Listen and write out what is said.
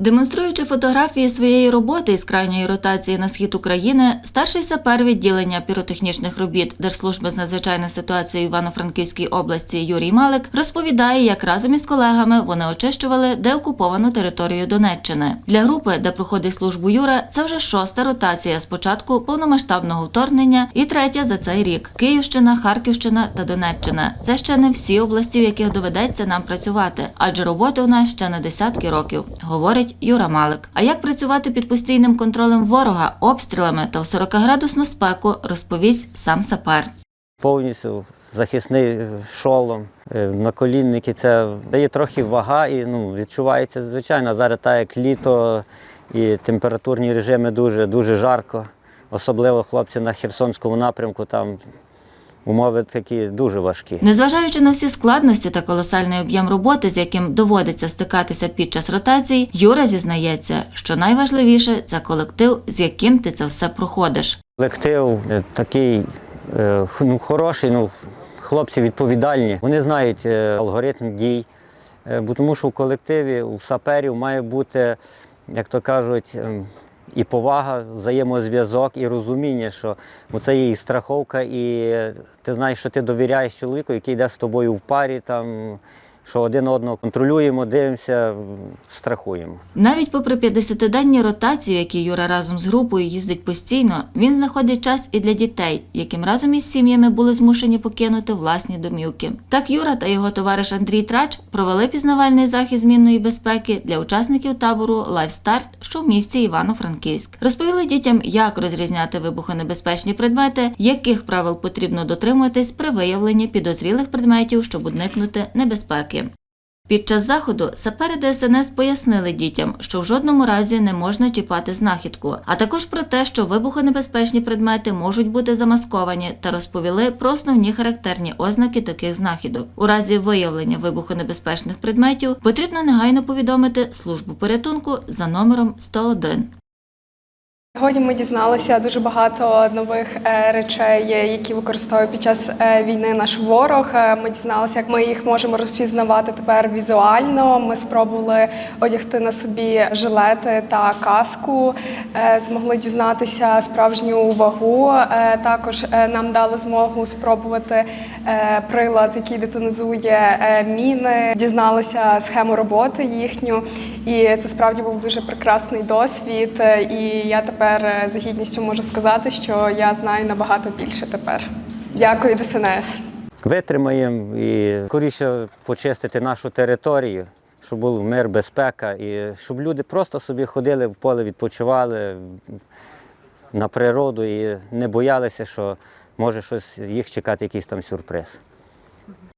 Демонструючи фотографії своєї роботи із крайньої ротації на схід України, старший сапер відділення піротехнічних робіт Держслужби з надзвичайних ситуацій Івано-Франківській області Юрій Малик розповідає, як разом із колегами вони очищували деокуповану територію Донеччини. Для групи, де проходить службу Юра, це вже шоста ротація з початку повномасштабного вторгнення і третя за цей рік: Київщина, Харківщина та Донеччина. Це ще не всі області, в яких доведеться нам працювати, адже роботи у нас ще на десятки років, говорить Юра Малик. А як працювати під постійним контролем ворога, обстрілами та в 40-градусну спеку, розповість сам сапер. повністю захисний шолом, е, наколінники. Це дає трохи вага і ну, відчувається звичайно. Зараз так як літо і температурні режими дуже, дуже жарко. Особливо хлопці на Херсонському напрямку, там умови такі дуже важкі. Незважаючи на всі складності та колосальний об'єм роботи, з яким доводиться стикатися під час ротацій, Юра зізнається, що найважливіше це колектив, з яким ти це все проходиш. Колектив е, такий е, ну, хороший, ну, хлопці відповідальні. Вони знають е, алгоритм дій, бо тому що в колективі, у саперів має бути, як то кажуть, ем, і повага, взаємозв'язок, і розуміння, що це є і страховка, і ти знаєш, що ти довіряєш чоловіку, який йде з тобою в парі, там, що один одного контролюємо, дивимося, страхуємо. Навіть попри 50-денні ротації, які Юра разом з групою їздить постійно, він знаходить час і для дітей, яким разом із сім'ями були змушені покинути власні домівки. Так Юра та його товариш Андрій Трач провели пізнавальний захід змінної безпеки для учасників табору «Лайфстарт», що в місті Івано-Франківськ. Розповіли дітям, як розрізняти вибухонебезпечні предмети, яких правил потрібно дотримуватись при виявленні підозрілих предметів, щоб уникнути небезпеки. Під час заходу сапери ДСНС пояснили дітям, що в жодному разі не можна чіпати знахідку, а також про те, що вибухонебезпечні предмети можуть бути замасковані, та розповіли про основні характерні ознаки таких знахідок. У разі виявлення вибухонебезпечних предметів потрібно негайно повідомити службу порятунку за номером 101. Сьогодні ми дізналися дуже багато нових е, речей, які використовує під час е, війни наш ворог. Е, Ми дізналися, як ми їх можемо розпізнавати тепер візуально. Ми спробували одягти на собі жилети та каску, змогли дізнатися справжню вагу. Також нам дали змогу спробувати прилад, який детонізує міни. Дізналися схему роботи їхню, і це справді був дуже прекрасний досвід. І я тепер е, з гідністю можу сказати, що я знаю набагато більше тепер. Дякую, ДСНС. Витримаємо і скоріше почистити нашу територію, щоб був мир, безпека, і щоб люди просто собі ходили в поле, відпочивали на природу і не боялися, що може щось їх чекати, якийсь там сюрприз.